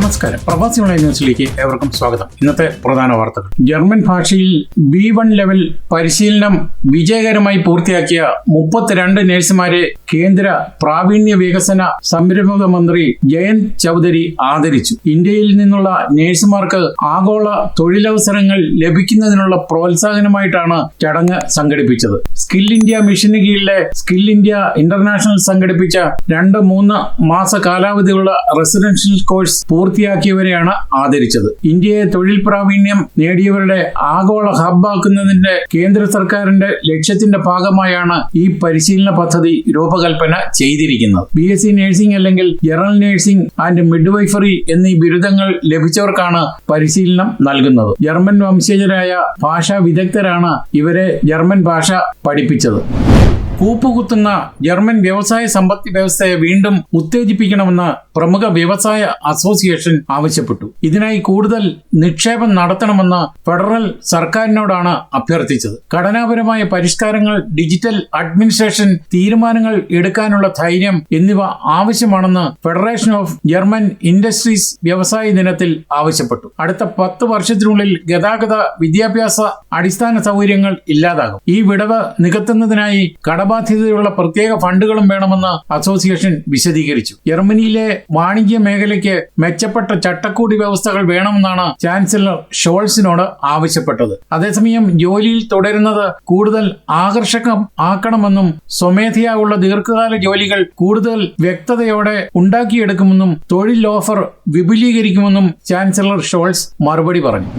നമസ്കാരം. പ്രവാസി ഓൺലൈൻ ന്യൂസിലേക്ക് ഏവർക്കും സ്വാഗതം. ഇന്നത്തെ പ്രധാന വാർത്തകൾ. ജർമ്മൻ ഭാഷയിൽ ബി വൺ ലെവൽ പരിശീലനം വിജയകരമായി പൂർത്തിയാക്കിയ മുപ്പത്തിരണ്ട് നഴ്സുമാരെ കേന്ദ്ര പ്രാവീണ്യ വികസന സംരംഭക മന്ത്രി ജയന്ത് ചൌധരി ആദരിച്ചു. ഇന്ത്യയിൽ നിന്നുള്ള നഴ്സുമാർക്ക് ആഗോള തൊഴിലവസരങ്ങൾ ലഭിക്കുന്നതിനുള്ള പ്രോത്സാഹനമായിട്ടാണ് ചടങ്ങ് സംഘടിപ്പിച്ചത്. സ്കിൽ ഇന്ത്യ മിഷന് കീഴിലെ സ്കിൽ ഇന്ത്യ ഇന്റർനാഷണൽ സംഘടിപ്പിച്ച രണ്ട് മൂന്ന് മാസ കാലാവധിയുള്ള റെസിഡൻഷ്യൽ കോഴ്സ് പൂർത്തിയാക്കിയവരെയാണ് ആദരിച്ചത്. ഇന്ത്യയെ തൊഴിൽ പ്രാവീണ്യം നേടിയവരുടെ ആഗോള ഹബ്ബാക്കുന്നതിന്റെ കേന്ദ്ര സർക്കാരിന്റെ ലക്ഷ്യത്തിന്റെ ഭാഗമായാണ് ഈ പരിശീലന പദ്ധതി രൂപകൽപ്പന ചെയ്തിരിക്കുന്നത്. ബി എസ് സി നഴ്സിംഗ് അല്ലെങ്കിൽ ജനറൽ നഴ്സിംഗ് ആൻഡ് മിഡ്വൈഫറി എന്നീ ബിരുദങ്ങൾ ലഭിച്ചവർക്കാണ് പരിശീലനം നൽകുന്നത്. ജർമ്മൻ വംശജരായ ഭാഷാ വിദഗ്ധരാണ് ഇവരെ ജർമ്മൻ ഭാഷ പഠിപ്പിച്ചത്. കൂപ്പുകുത്തുന്ന ജർമ്മൻ വ്യവസായ സമ്പദ് വ്യവസ്ഥയെ വീണ്ടും ഉത്തേജിപ്പിക്കണമെന്ന് പ്രമുഖ വ്യവസായ അസോസിയേഷൻ ആവശ്യപ്പെട്ടു. ഇതിനായി കൂടുതൽ നിക്ഷേപം നടത്തണമെന്ന് ഫെഡറൽ സർക്കാരിനോടാണ് അഭ്യർത്ഥിച്ചത്. ഘടനാപരമായ പരിഷ്കാരങ്ങൾ ഡിജിറ്റൽ അഡ്മിനിസ്ട്രേഷൻ തീരുമാനങ്ങൾ എടുക്കാനുള്ള ധൈര്യം എന്നിവ ആവശ്യമാണെന്ന് ഫെഡറേഷൻ ഓഫ് ജർമ്മൻ ഇൻഡസ്ട്രീസ് വ്യവസായ ദിനത്തിൽ ആവശ്യപ്പെട്ടു. അടുത്ത പത്ത് വർഷത്തിനുള്ളിൽ ഗതാഗത വിദ്യാഭ്യാസ അടിസ്ഥാന സൗകര്യങ്ങൾ ഇല്ലാതാകും. ഈ വിടവ് നികത്തുന്നതിനായി കടബാധ്യതയുള്ള പ്രത്യേക ഫണ്ടുകളും വേണമെന്ന് അസോസിയേഷൻ വിശദീകരിച്ചു. ജർമ്മനിയിലെ വാണിജ്യ മേഖലയ്ക്ക് മെച്ചപ്പെട്ട ചട്ടക്കൂടി വ്യവസ്ഥകൾ വേണമെന്നാണ് ചാൻസലർ ഷോൾസിനോട് ആവശ്യപ്പെട്ടത്. അതേസമയം ജോലിയിൽ തുടരുന്നത് കൂടുതൽ ആകർഷകം ആക്കണമെന്നും സ്വമേധയാ ഉള്ള ദീർഘകാല ജോലികൾ കൂടുതൽ വ്യക്തതയോടെ ഉണ്ടാക്കിയെടുക്കുമെന്നും തൊഴിൽ ഓഫർ വിപുലീകരിക്കുമെന്നും ചാൻസലർ ഷോൾസ് മറുപടി പറഞ്ഞു.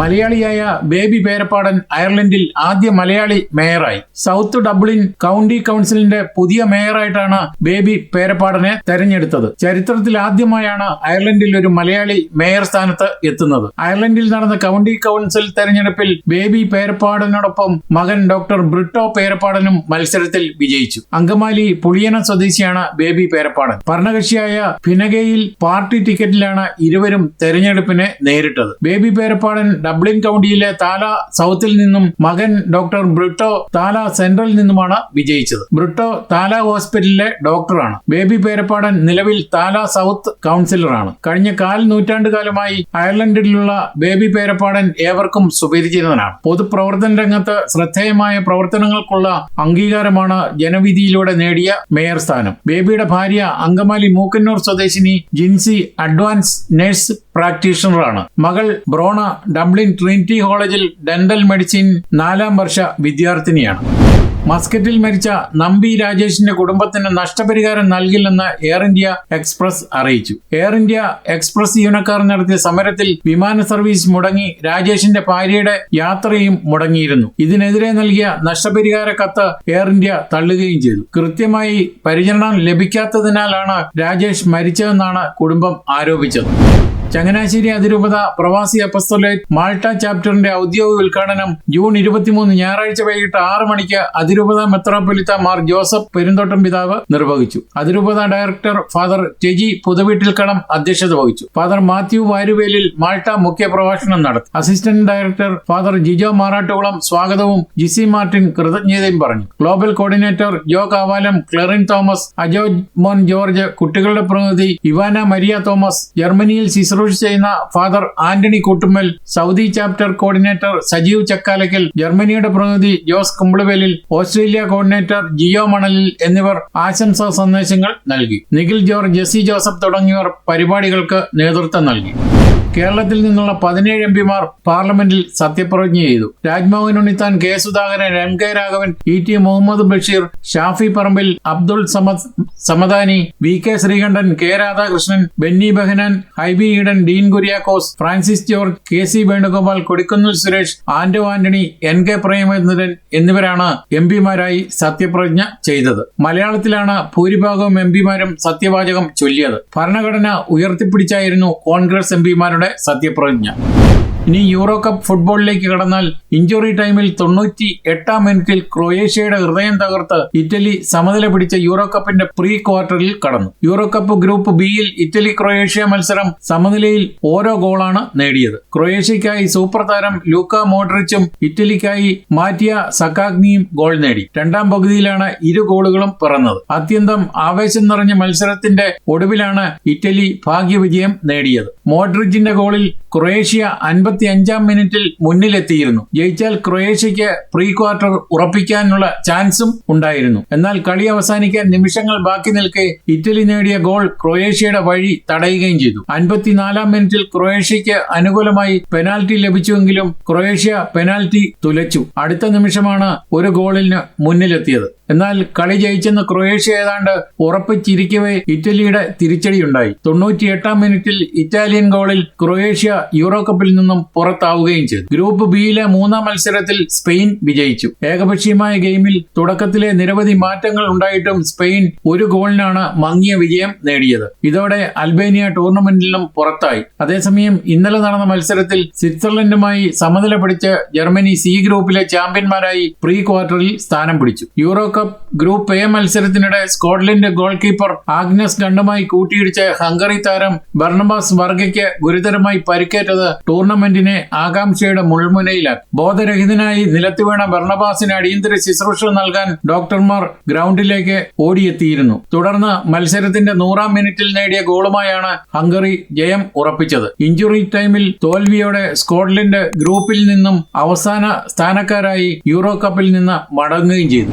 മലയാളിയായ ബേബി പേരപ്പാടൻ അയർലൻഡിൽ ആദ്യ മലയാളി മേയറായി. സൗത്ത് ഡബ്ലിൻ കൗണ്ടി കൗൺസിലിന്റെ പുതിയ മേയറായിട്ടാണ് ബേബി പേരപ്പാടനെ തെരഞ്ഞെടുത്തത്. ചരിത്രത്തിൽ ആദ്യമായാണ് അയർലൻഡിൽ ഒരു മലയാളി മേയർ സ്ഥാനത്ത് എത്തുന്നത്. അയർലൻഡിൽ നടന്ന കൗണ്ടി കൗൺസിൽ തെരഞ്ഞെടുപ്പിൽ ബേബി പേരപ്പാടനോടൊപ്പം മകൻ ഡോക്ടർ ബ്രിട്ടോ പേരപ്പാടനും മത്സരത്തിൽ വിജയിച്ചു. അങ്കമാലി പുളിയന സ്വദേശിയാണ് ബേബി പേരപ്പാടൻ. ഭരണകക്ഷിയായ ഭിനകയിൽ പാർട്ടി ടിക്കറ്റിലാണ് ഇരുവരും തെരഞ്ഞെടുപ്പിനെ നേരിട്ടത്. ബേബി പേരപ്പാടൻ ഡബ്ലിൻ കൗണ്ടിയിലെ താല സൗത്തിൽ നിന്നും മകൻ ഡോക്ടർ ബ്രിട്ടോ താല സെൻട്രലിൽ നിന്നുമാണ് വിജയിച്ചത്. ബ്രിട്ടോ താല ഹോസ്പിറ്റലിലെ ഡോക്ടറാണ്. ബേബി പേരപ്പാടൻ നിലവിൽ താല സൗത്ത് കൗൺസിലറാണ്. കഴിഞ്ഞ കാൽ നൂറ്റാണ്ട് കാലമായി അയർലൻഡിലുള്ള ബേബി പേരപ്പാടൻ ഏവർക്കും സുപരിചിതനാണ്. പൊതുപ്രവർത്തന രംഗത്ത് ശ്രദ്ധേയമായ പ്രവർത്തനങ്ങൾക്കുള്ള അംഗീകാരമാണ് ജനവിധിയിലൂടെ നേടിയ മേയർ സ്ഥാനം. ബേബിയുടെ ഭാര്യ അങ്കമാലി മൂക്കന്നൂർ സ്വദേശിനി ജിൻസി അഡ്വാൻസ് നഴ്സ് പ്രാക്ടീഷണറാണ്. മകൾ ബ്രോണ ഡബ്ലിൻ ട്രിനിറ്റി കോളേജിൽ ഡെന്റൽ മെഡിസിൻ നാലാം വർഷ വിദ്യാർത്ഥിനിയാണ്. മസ്കറ്റിൽ മരിച്ച നമ്പി രാജേഷിന്റെ കുടുംബത്തിന് നഷ്ടപരിഹാരം നൽകില്ലെന്ന് എയർ ഇന്ത്യ എക്സ്പ്രസ് അറിയിച്ചു. എയർ ഇന്ത്യ എക്സ്പ്രസ് ജീവനക്കാർ നടത്തിയ സമരത്തിൽ വിമാന സർവീസ് മുടങ്ങി രാജേഷിന്റെ ഭാര്യയുടെ യാത്രയും മുടങ്ങിയിരുന്നു. ഇതിനെതിരെ നൽകിയ നഷ്ടപരിഹാര കത്ത് എയർ ഇന്ത്യ തള്ളുകയും ചെയ്തു. കൃത്യമായി പരിചരണം ലഭിക്കാത്തതിനാലാണ് രാജേഷ് മരിച്ചതെന്നാണ് കുടുംബം ആരോപിച്ചത്. ചങ്ങനാശ്ശേരി അതിരൂപത പ്രവാസി അപ്പസ്തോലേറ്റ് മാൾട്ട ചാപ്റ്ററിന്റെ ഔദ്യോഗിക ഉദ്ഘാടനം ജൂൺ ഇരുപത്തിമൂന്ന് ഞായറാഴ്ച വൈകിട്ട് ആറ് മണിക്ക് അതിരൂപത മെത്രാപ്പൊലിത്ത മാർ ജോസഫ് പെരുന്തോട്ടം പിതാവ് നിർവഹിച്ചു. അതിരൂപത ഡയറക്ടർ ഫാദർ ടെജി പുതുവീട്ടിൽക്കളം അധ്യക്ഷത വഹിച്ചു. ഫാദർ മാത്യു വാരുവേലിൽ മാൾട്ട മുഖ്യ പ്രഭാഷണം നടത്തി. Assistant director father Jijo Marattukulam സ്വാഗതവും ജിസി മാർട്ടിൻ കൃതജ്ഞതയും പറഞ്ഞു. ഗ്ലോബൽ കോർഡിനേറ്റർ ജോ Kavalam Clerin Thomas Ajomon George കുട്ടികളുടെ പ്രതിനിധി ഇവാന മരിയ തോമസ് ജർമ്മനിയിൽ ശുശ്രൂഷ ചെയ്യുന്ന father Antony Koottummal Saudi chapter coordinator Sajeev Chakkalakkal ജർമ്മനിയുടെ പ്രതിനിധി ജോസ് കുമ്പിളുവേലിൽ ഓസ്ട്രേലിയ കോർഡിനേറ്റർ ജിയോ മണലിൽ എന്നിവർ ആശംസാ സന്ദേശങ്ങൾ നൽകി. നിഖിൽ ജോർജ് ജെസി ജോസഫ് തുടങ്ങിയവർ പരിപാടികൾക്ക് നേതൃത്വം നൽകി. കേരളത്തിൽ നിന്നുള്ള പതിനേഴ് എം പിമാർ പാർലമെന്റിൽ സത്യപ്രതിജ്ഞ ചെയ്തു. Rajmohan Unnithan K Sudhakaran M K Raghavan E T Muhammad Basheer Shafi Parambil Abdul Samad Samadani V K Sreekandan K Radhakrishnan Benny Behanan Hibi Eden Dean Kuriakose Francis George K C Venugopal Kodikunnil Suresh Anto Antony N K Premachandran എന്നിവരാണ് M പിമാരായി സത്യപ്രതിജ്ഞ ചെയ്തത്. മലയാളത്തിലാണ് ഭൂരിഭാഗവും M പിമാരും സത്യവാചകം ചൊല്ലിയത്. ഭരണഘടന ഉയർത്തിപ്പിടിച്ചായിരുന്നു Congress M പിമാരുടെ സത്യപ്രതിജ്ഞ. ഇനി യൂറോ കപ്പ് ഫുട്ബോളിലേക്ക് കടന്നാൽ ഇഞ്ചുറി ടൈമിൽ തൊണ്ണൂറ്റി എട്ടാം മിനിറ്റിൽ ക്രൊയേഷ്യയുടെ ഹൃദയം തകർത്ത് ഇറ്റലി സമനില പിടിച്ച യൂറോ കപ്പിന്റെ പ്രീ ക്വാർട്ടറിൽ കടന്നു. യൂറോ കപ്പ് ഗ്രൂപ്പ് ബിയിൽ ഇറ്റലി ക്രൊയേഷ്യ മത്സരം സമനിലയിൽ ഓരോ ഗോളാണ് നേടിയത്. ക്രൊയേഷ്യയ്ക്കായി സൂപ്പർ താരം ലൂക്ക മോഡ്രിച്ചും ഇറ്റലിക്കായി മാറ്റിയ സക്കാഗ്നിയും ഗോൾ നേടി. രണ്ടാം പകുതിയിലാണ് ഇരു ഗോളുകളും പിറന്നത്. അത്യന്തം ആവേശം നിറഞ്ഞ മത്സരത്തിന്റെ ഒടുവിലാണ് ഇറ്റലി ഭാഗ്യവിജയം നേടിയത്. മോഡ്രിച്ചിന്റെ ഗോളിൽ ക്രൊയേഷ്യ അൻപത്തി അഞ്ചാം മിനിറ്റിൽ മുന്നിലെത്തിയിരുന്നു. ജയിച്ചാൽ ക്രൊയേഷ്യയ്ക്ക് പ്രീ ക്വാർട്ടർ ഉറപ്പിക്കാനുള്ള ചാൻസും ഉണ്ടായിരുന്നു. എന്നാൽ കളി അവസാനിക്കാൻ നിമിഷങ്ങൾ ബാക്കി നിൽക്കെ ഇറ്റലി നേടിയ ഗോൾ ക്രൊയേഷ്യയുടെ വഴി തടയുകയും ചെയ്തു. അൻപത്തിനാലാം മിനിറ്റിൽ ക്രൊയേഷ്യയ്ക്ക് അനുകൂലമായി പെനാൽറ്റി ലഭിച്ചുവെങ്കിലും ക്രൊയേഷ്യ പെനാൽറ്റി തുലച്ചു. അടുത്ത നിമിഷമാണ് ഒരു ഗോളിന് മുന്നിലെത്തിയത്. എന്നാൽ കളി ജയിച്ചെന്ന് ക്രൊയേഷ്യ ഏതാണ്ട് ഉറപ്പിച്ചിരിക്കവേ ഇറ്റലിയുടെ തിരിച്ചടിയുണ്ടായി. തൊണ്ണൂറ്റിയെട്ടാം മിനിറ്റിൽ ഇറ്റാലിയൻ ഗോളിൽ ക്രൊയേഷ്യ യൂറോ കപ്പിൽ നിന്നും പുറത്താവുകയും ചെയ്തു. ഗ്രൂപ്പ് ബിയിലെ മൂന്നാം മത്സരത്തിൽ സ്പെയിൻ വിജയിച്ചു. ഏകപക്ഷീയമായ ഗെയിമിൽ തുടക്കത്തിലെ നിരവധി മാറ്റങ്ങൾ ഉണ്ടായിട്ടും സ്പെയിൻ ഒരു ഗോളിനാണ് മങ്ങിയ വിജയം നേടിയത്. ഇതോടെ അൽബേനിയ ടൂർണമെന്റിലും പുറത്തായി. അതേസമയം ഇന്നലെ നടന്ന മത്സരത്തിൽ സ്വിറ്റ്സർലൻഡുമായി സമനില പിടിച്ച് ജർമ്മനി സി ഗ്രൂപ്പിലെ ചാമ്പ്യന്മാരായി പ്രീ ക്വാർട്ടറിൽ സ്ഥാനം പിടിച്ചു. യൂറോ കപ്പ് ഗ്രൂപ്പ് എ മത്സരത്തിനിടെ സ്കോട്ട്ലൻഡ് ഗോൾ കീപ്പർ ആഗ്നസ് ഗണ്ടുമായി കൂട്ടിയിടിച്ച് ഹംഗറി താരം ബർണബാസ് വർഗയ്ക്ക് ഗുരുതരമായി പരിക്കേറ്റത് ടൂർണമെന്റിനെ ആകാംക്ഷയുടെ മുൾമുനയിലാക്കി. ബോധരഹിതനായി നിലത്ത് വീണ ബർണബാസിന് അടിയന്തര ശുശ്രൂഷ നൽകാൻ ഡോക്ടർമാർ ഗ്രൗണ്ടിലേക്ക് ഓടിയെത്തിയിരുന്നു. തുടർന്ന് മത്സരത്തിന്റെ നൂറാം മിനിറ്റിൽ നേടിയ ഗോളുമായാണ് ഹംഗറി ജയം ഉറപ്പിച്ചത്. ഇഞ്ചുറി ടൈമിൽ തോൽവിയോടെ സ്കോട്ട്ലൻഡ് ഗ്രൂപ്പിൽ നിന്നും അവസാന സ്ഥാനക്കാരായി യൂറോ കപ്പിൽ നിന്ന് മടങ്ങുകയും ചെയ്തു.